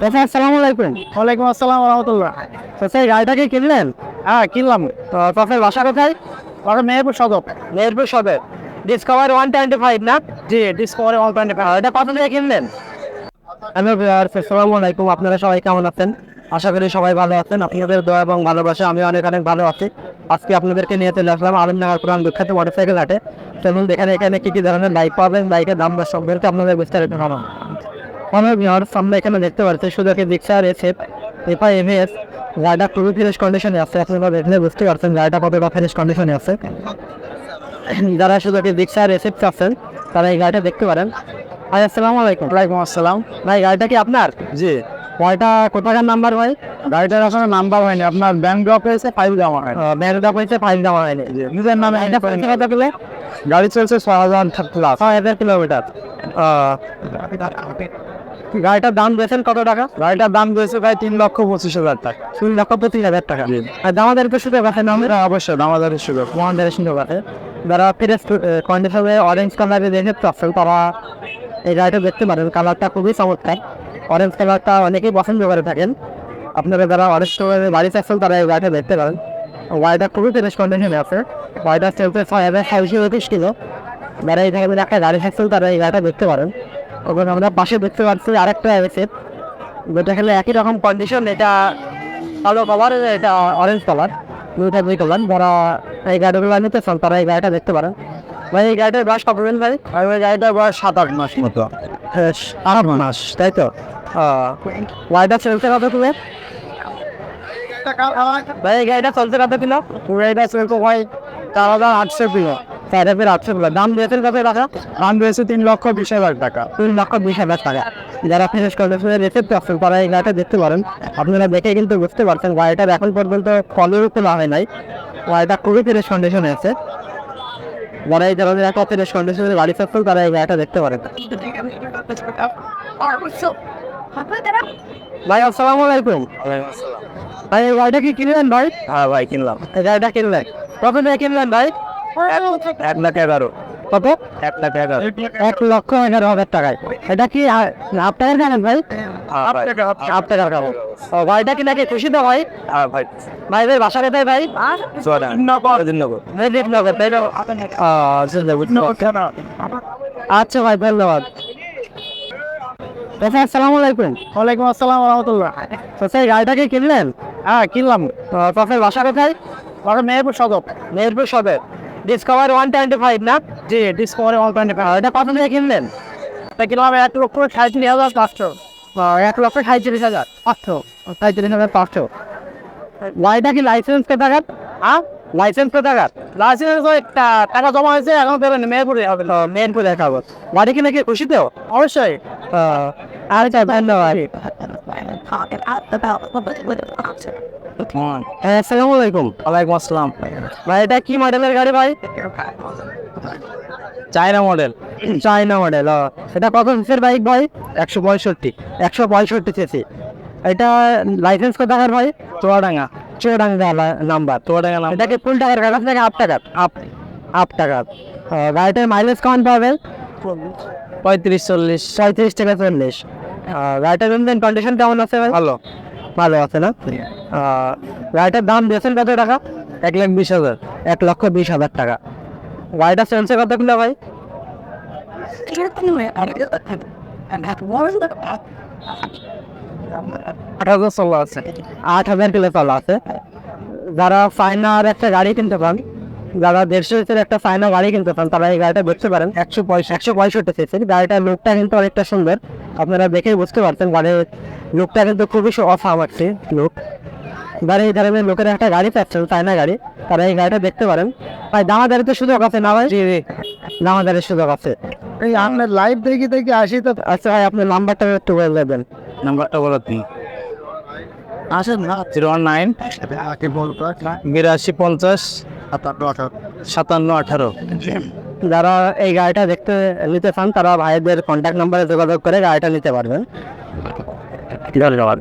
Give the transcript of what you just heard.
চাচা আসসালামু আলাইকুম। ওয়ালাইকুম আসসালাম রহমতুল্লাহ। চাচা এই গাড়িটাকে কিনলেন? হ্যাঁ কিনলাম। তো চাচার বাসা কোথায়? মেহেরপুর সদর। মেহেরপুর সদর। ডিসকভার ওয়ান টোয়েন্টি ফাইভ না? জি ডিসকভারি ওয়ান টোয়েন্টি আহ, এটা কত থেকে কিনলেন? আমি আসসালামু আলাইকুম। আপনারা সবাই কেমন আছেন? আশা করি সবাই ভালো আছেন। আপনাদের দয়া এবং ভালোবাসা আমি অনেক অনেক ভালো আছি। আজকে আপনাদেরকে নিয়ে চলে আসলাম আলমনগর পুরান বিখ্যাত মোটরসাইকেল হাটে। চলুন দেখেন এখানে কি কি ধরনের বাইক পাবেন বাইকের দাম বা সম্পর্কে আপনাদের বিস্তারিত জানাব। আমার সামনে এখানে দেখতে পাচ্ছি সুযোগে রিক্সার এসে এফআই এমএস গাড়িটা খুবই ফ্রেশ কন্ডিশনে আছে আপনারা দেখলে বুঝতে পারছেন গাড়িটা কতটা ফ্রেশ কন্ডিশনে আছে। যারা সুযোগে রিক্সার রেসিপ্ট আছেন তারা এই গাড়িটা দেখতে পারেন। ভাই আসসালামু আলাইকুম। ওয়ালাইকুম আসসালাম। ভাই গাড়িটা কি আপনার? জি। কয়টা কোথাকার নাম্বার ভাই? গাড়িটার আসলে নাম্বার হয়নি আপনার ব্যাংক ড্রপ হয়েছে ফাইভ জমা হয়নি। ব্যাংকটা হয়েছে ফাইভ দেওয়া হয়নি। নিজের নামে এটা কত গাড়ি চলছে ছয় হাজার প্লাস ছয় হাজার কিলোমিটার। গাড়িটার দাম দিয়েছেন কত টাকা? গাড়িটার দাম রয়েছে প্রায় তিন লক্ষ পঁচিশ হাজার টাকা। তিন লক্ষ পঁচিশ হাজার টাকা। আর দামাদের সুযোগ আছে না? হ্যাঁ, অবশ্যই দামাদারের সুযোগ আমাদের সুযোগ আছে। যারা ফ্রেশ কন্ডিশনে অরেঞ্জ কালারের দেখে পাচ্ছেন তারা এই গাড়িটা দেখতে পারেন। কালারটা খুবই চমৎকার। অরেঞ্জ কালারটা অনেকেই পছন্দ করে থাকেন। আপনারা যারা অরেঞ্জ কালারের বাড়ি চাচ্ছেন তারা এই গাড়িটা দেখতে পারেন। গাড়িটা খুবই ফ্রেশ কন্ডিশনে আছে। গাড়িটা চলতে ছয় হাজার সাতশো পঁচিশ কিলো। যারা এই থাকবেন একটা গাড়ি থাকছেন তারা এই গাড়িটা দেখতে পারেন। এবং আমরা পাশে দেখতে পাচ্ছি আরেকটা এসে যেটা খেলে একই রকম কন্ডিশন এটা কালো কালার এটা অরেঞ্জ কালার দুইটা দুই কালার যারা এই গাড়িগুলো নিতে চান তারা এই গাড়িটা দেখতে পারেন। ভাই এই গাড়িটার বয়স কত দিন ভাই? আর ওই গাড়িটার বয়স সাত আট মাস মতো। আট মাস তাই তো? গাড়িটা চলতে কত কিলো ভাই এই গাড়িটা চলতে কত কিলো গাড়িটা চলছে হয় চার হাজার আটশো কিলো। আটশো কিলো দাম দিয়েছেন কত টাকা? দাম রয়েছে তিন লক্ষ বিশ হাজার টাকা। তিন লক্ষ বিশ হাজার টাকা। যারা ফিনিশ করতে রেসিপ্ট আসছেন তারা এই গাড়িটা দেখতে পারেন। আপনারা দেখে কিন্তু বুঝতে পারছেন গাড়িটার এখন পর্যন্ত কলেরও খোলা হয় নাই। গাড়িটা খুবই ফ্রেশ কন্ডিশনে আছে। যারা এই ধরনের একটা ফ্রেশ কন্ডিশনের গাড়ি চাচ্ছেন তারা এই গাড়িটা দেখতে পারেন। ভাই আসসালামু আলাইকুম। ভাই এই গাড়িটা কি কিনলেন ভাই? হ্যাঁ ভাই কিনলাম। এই গাড়িটা কিনলেন। কত দিয়ে কিনলেন ভাই? এক লাখ এগারো। কত? এক লাখ এগারো। এক লক্ষ এগারো হাজার টাকায়। এটা কি হাফ টাকার কেনেন ভাই? হাফ টাকার খাব ও ভাইটা কি নাকি খুশি তো ভাই? ভাই। ভাই ভাই বাসা? কোথায় ভাই নগর ভাই দেবনগর তাই না আহ, বুঝতে বুঝতে। আচ্ছা ভাই ধন্যবাদ। চাচা আসসালামু আলাইকুম। ওয়ালাইকুম আসসালাম রহমতুল্লাহ। চাচা এই গাড়িটাকে কিনলেন? হ্যাঁ কিনলাম। চাচার বাসা কোথায়? মেহেরপুর সদর। মেহেরপুর সদর। ডিসকভার ওয়ান টোয়েন্টি ফাইভ না জি ডিসকভারি ওয়ান টোয়েন্টি আহ, এটা কত থেকে কিনলেন? ফাইভ কিনলাম এক লক্ষ সাঁত্রিশ হাজার পাঁচশো। এক লক্ষ সাঁত্রিশ হাজার। পাঁচশো। সাঁত্রিশ হাজার পাঁচশো। গাড়িটা কি লাইসেন্স কে হ্যাঁ লাইসেন্স কে লাইসেন্স ওই টাকা জমা হয়েছে এখন দেবেন মেহেরপুরে হবে। মেহেরপুরের কাগজ গাড়ি কিনে কি খুশি তো অবশ্যই। আর তা ধন্যবাদ। হ্যাঁ, আসসালামু আলাইকুম ওয়ালাইকুম আসসালাম ভাই এটা কি মডেলের গাড়ি ভাই? চায়না মডেল চাইনা মডেল এটা কত সিসের বাইক ভাই? একশো পঁয়ষট্টি। একশো পঁয়ষট্টি সিসি এটা লাইসেন্স কত টাকার ভাই? চুয়াডাঙ্গা। চৌডাঙ্গা নাম্বার চুয়াডাঙ্গা নাম এটা কি ফুল টাকার কাগজ নাকি হাফ টাকার? হাফ হাফ টাকার। গাড়িটার মাইলেজ কেমন পাবেন পঁয়ত্রিশ চল্লিশ। পঁয়ত্রিশ টাকা চল্লিশ। গাড়িটার ইঞ্জিন কন্ডিশন কেমন আছে ভাই? ভালো। ভালো আছে না? গাড়িটার দাম দিয়েছেন কত টাকা? এক লাখ বিশ হাজার। এক লক্ষ বিশ হাজার টাকা। গাড়িটা চলছে কত কিলো ভাই? আট হাজার ষোলো আছে। আট হাজার কিলো চলা আছে। যারা ফাইনার একটা গাড়ি কিনতে পান যারা দেড়শো সিসির একটা ফাইনার গাড়ি কিনতে পান তারা এই গাড়িটা বুঝতে পারেন। একশো পঁয়ষট্টি। একশো পঁয়ষট্টি সিসির গাড়িটার লুকটা কিন্তু অনেকটা সুন্দর। আপনারা দেখেই বুঝতে পারছেন গাড়ির লুকটা কিন্তু খুবই অফ আমাচ্ছে লুক যারা এই ধরনের লোকের একটা গাড়ি পাচ্ছেন চায়না গাড়ি। তারা এই গাড়িটা দেখতে পারেন। ভাই দামাদারি তো সুযোগ আছে না ভাই? জি জি। দামাদারির সুযোগ আছে। এই আপনার লাইভ দেখি দেখি আসি তো। আচ্ছা ভাই আপনার নাম্বারটা একটু বলে দেবেন। নাম্বারটা বলো তুমি আসেন না। জিরো ওয়ান নাইন বিরাশি পঞ্চাশ সাতান্ন আঠারো। যারা এই গাড়িটা দেখতে নিতে চান তারা ভাইদের কন্ট্যাক্ট নাম্বারে যোগাযোগ করে গাড়িটা নিতে পারবেন। ধন্যবাদ।